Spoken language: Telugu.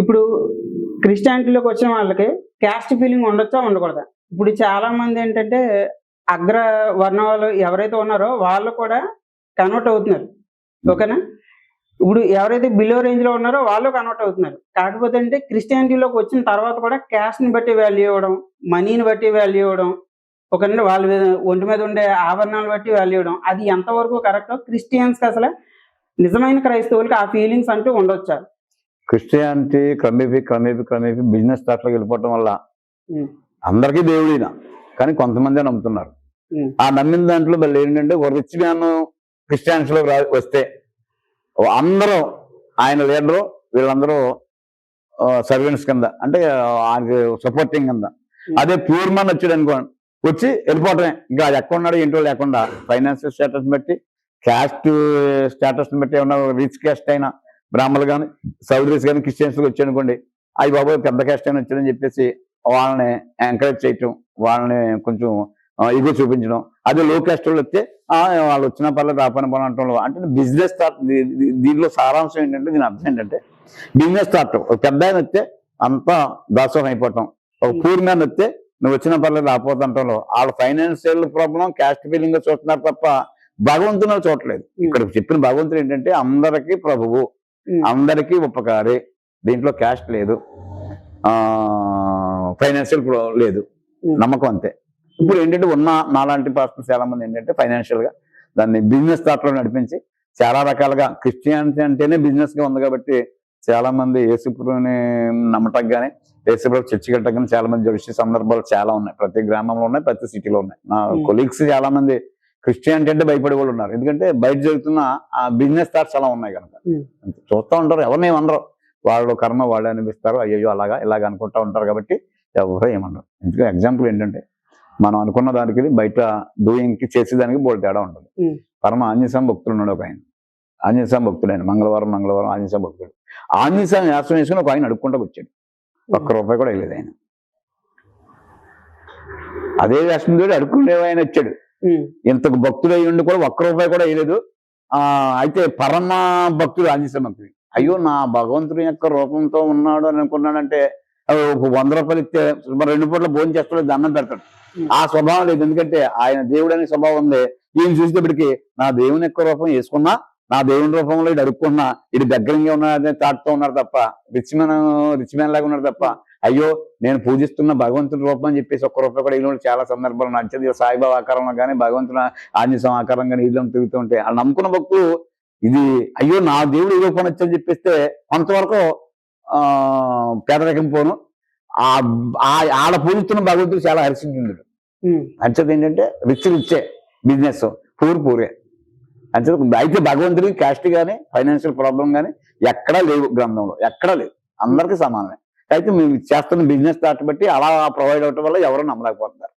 ఇప్పుడు క్రిస్టియానిటీలోకి వచ్చిన వాళ్ళకి క్యాస్ట్ ఫీలింగ్ ఉండొచ్చా ఉండకూడదా? ఇప్పుడు చాలా మంది ఏంటంటే అగ్ర వర్ణ వాళ్ళు ఎవరైతే ఉన్నారో వాళ్ళు కూడా కన్వర్ట్ అవుతున్నారు. ఓకేనా? ఇప్పుడు ఎవరైతే బిలో రేంజ్లో ఉన్నారో వాళ్ళు కన్వర్ట్ అవుతున్నారు. కాకపోతే అంటే క్రిస్టియానిటీలోకి వచ్చిన తర్వాత కూడా క్యాస్ట్ని బట్టి వాల్యూ ఇవ్వడం మనీని బట్టి వాల్యూ ఇవ్వడం ఒకనంటే వాళ్ళ ఒంటి మీద ఉండే ఆభరణాలు బట్టి వాల్యూ ఇవ్వడం అది ఎంతవరకు కరెక్ట్ క్రిస్టియన్స్కి అసలు నిజమైన క్రైస్తవులకి ఆ ఫీలింగ్స్ అంటూ ఉండొచ్చారు క్రిస్టియానిటీ క్రమేపీ క్రమేపీ క్రమేపీ బిజినెస్ దాంట్లోకి వెళ్ళిపోవటం వల్ల అందరికీ దేవుడిన కానీ కొంతమంది నమ్ముతున్నారు. ఆ నమ్మిన దాంట్లో మళ్ళీ ఏంటంటే ఒక రిచ్ మ్యాన్ క్రిస్టియానిటీలో వస్తే అందరూ ఆయన లీడరు వీళ్ళందరూ సర్వెంట్స్ కింద అంటే ఆయనకి సపోర్టింగ్ కింద. అదే ప్యూర్ మ్యాన్ వచ్చాడు అనుకోండి వచ్చి వెళ్ళిపోవటమే. ఇంకా అది ఎక్కడ ఉన్నాడు ఏంటో లేకుండా ఫైనాన్షియల్ స్టేటస్ బట్టి క్యాస్ట్ స్టేటస్ బట్టి ఏమన్నా రిచ్ క్యాస్ట్ అయినా బ్రాహ్మణులు కానీ సౌదరీస్ కానీ క్రిస్టియన్స్ వచ్చాడు అనుకోండి. అవి బాబు పెద్ద క్యాస్ట్ అయినా వచ్చాడని చెప్పేసి వాళ్ళని ఎంకరేజ్ చేయటం వాళ్ళని కొంచెం ఇగో చూపించడం. అదే లో క్యాస్ట్ వాళ్ళు వస్తే "ఆ, వాళ్ళు వచ్చిన పర్లేదు రాపని పని అంటాం అంటే బిజినెస్ స్టార్ట్ దీనిలో సారాంశం ఏంటంటే దీని అర్థం ఏంటంటే బిజినెస్ స్టార్ట్ ఒక పెద్ద ఆయన వస్తే అంతా దాసోహం అయిపోవటం ఒక పూర్ మ్యాన్ వస్తే నువ్వు వచ్చిన పర్లేదు రాపోతుంటాలో వాళ్ళ. ఫైనాన్షియల్ ప్రాబ్లం క్యాస్ట్ ఫీలింగ్ చూస్తున్నారు తప్ప భగవంతుని చూడట్లేదు. ఇక్కడ చెప్పిన భగవంతుడు ఏంటంటే అందరికీ ప్రభువు. అందరికీ ఉపకారి. దీంట్లో క్యాస్ట్ లేదు. ఆ ఫైనాన్షియల్ లేదు. నమ్మకం అంతే. ఇప్పుడు ఏంటంటే ఉన్న నాలాంటి పాస్టర్స్ చాలా మంది ఏంటంటే ఫైనాన్షియల్గా దాన్ని బిజినెస్ దాంట్లో నడిపించి చాలా రకాలుగా క్రిస్టియానిటీ అంటేనే బిజినెస్గా ఉంది కాబట్టి చాలా మంది యేసుప్రభుని నమ్మటం కానీ యేసుప్రభు చర్చి కట్టడం కానీ చాలా మంది జరిగే సందర్భాలు చాలా ఉన్నాయి. ప్రతి గ్రామంలో ఉన్నాయి ప్రతి సిటీలో ఉన్నాయి. నా. కొలీగ్స్ చాలా మంది క్రిస్టియానిటీ అంటే భయపడే వాళ్ళు ఉన్నారు. ఎందుకంటే బయట జరుగుతున్న ఆ బిజినెస్ థాట్స్ అలా ఉన్నాయి కనుక. చూస్తూ ఉంటారు. ఎవరిని ఏమనరు వాళ్ళు కర్మ వాళ్ళే అనిపిస్తారు. అయ్యో అలాగా ఇలాగ అనుకుంటా ఉంటారు కాబట్టి ఎవరు ఏమనరు ఎందుకంటే ఎగ్జాంపుల్ ఏంటంటే మనం అనుకున్న దానికి బయట డూయింగ్కి చేసేదానికి బోల్ తేడా ఉంటుంది. పరమ ఆంజనేయస్వామి భక్తులు ఉన్నాడు ఒక ఆయన. ఆంజనేయస్వామి భక్తుడు ఆయన మంగళవారం మంగళవారం ఆంజనేయస్వామి భక్తుడు. ఆంజనేయస్వామి యాసం వేసుకుని ఒక ఆయన అడుక్కుంటూ వచ్చాడు. ఒక్క రూపాయి కూడా వేయలేదు ఆయన. అదే తోటి అడుక్కుండే ఆయన వచ్చాడు. ఇంతకు భక్తుడు అయ్యి ఉండి కూడా ఒక్క రూపాయి కూడా వేయలేదు. ఆ అయితే పరమ భక్తుడు ఆంజనేయ అయ్యో నా భగవంతుడి యొక్క రూపంతో ఉన్నాడు అని అనుకున్నాడంటే వంద రూపాయలు ఇస్తే రెండు పూట్ల భోజనం చేస్తాడు దండం పెడతాడు. ఆ స్వభావం లేదు. ఎందుకంటే ఆయన దేవుడు అనే స్వభావం ఉంది. ఈయన చూసేటప్పటికి నా దేవుని యొక్క రూపం వేసుకున్నా నా దేవుని రూపంలో ఇటు అడుక్కున్నా ఇటు దగ్గరగా ఉన్నాడనే తాటుతో ఉన్నాడు తప్ప రిచ్ మ్యాన్ రిచ్ మ్యాన్ లాగా ఉన్నాడు తప్ప అయ్యో నేను పూజిస్తున్న భగవంతుడి రూపం అని చెప్పేసి ఒక్క రూపాయి కూడా ఇల్లు చాలా సందర్భాలు నచ్చది. సాయిబాబా ఆకారంలో కానీ భగవంతుని ఆంజనేయ ఆకారం కానీ ఇల్లు తిరుగుతూ ఉంటే వాళ్ళు నమ్ముకున్న భక్తులు ఇది అయ్యో నా దేవుడు ఈ రూపం వచ్చని చెప్పేస్తే కొంతవరకు ఆ పేదరికం పోను. ఆడ పూజిస్తున్న భగవంతుడు చాలా హర్షించింది ఉమ్, అంచేది ఏంటంటే రిచ్ రిచ్చే బిజినెస్ పూర్ పూరే. అంచేది అయితే భగవంతుడికి క్యాస్ట్ కానీ ఫైనాన్షియల్ ప్రాబ్లం కానీ ఎక్కడా లేవు గ్రంథంలో. ఎక్కడా లేవు. అందరికీ సమానమే. అయితే మేము చేస్తున్న బిజినెస్ దాటి బట్టి అలా ప్రొవైడ్ అవటం వల్ల ఎవరు నమ్మలేకపోతున్నారు.